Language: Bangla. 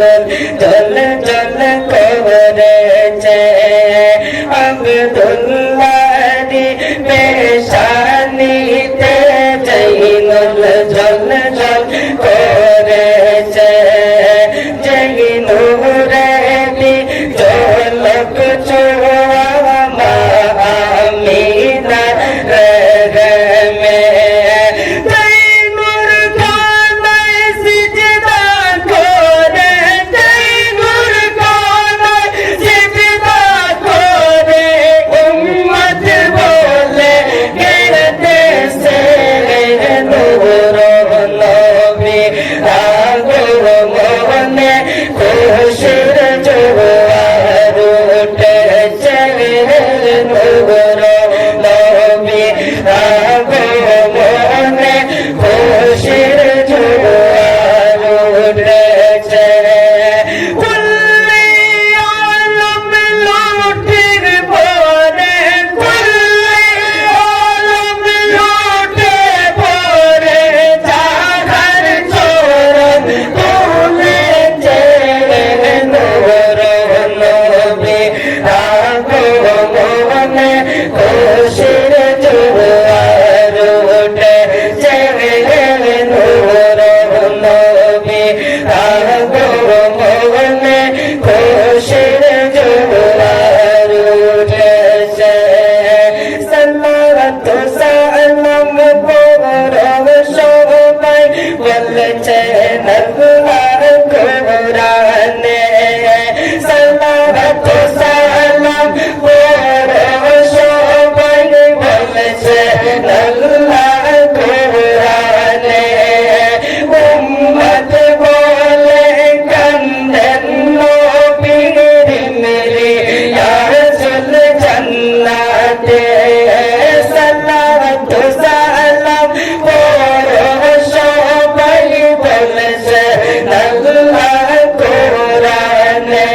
জীবন ধন জন করেছে আবদুল্লাহি পেশানিতে জৈনুল জন জন করেছে জৈনুরে জলক চোয়া মা আমি কাটে সালামত সালাম। পড়ো সবাই বলেছে আল্লাহ কোরআনে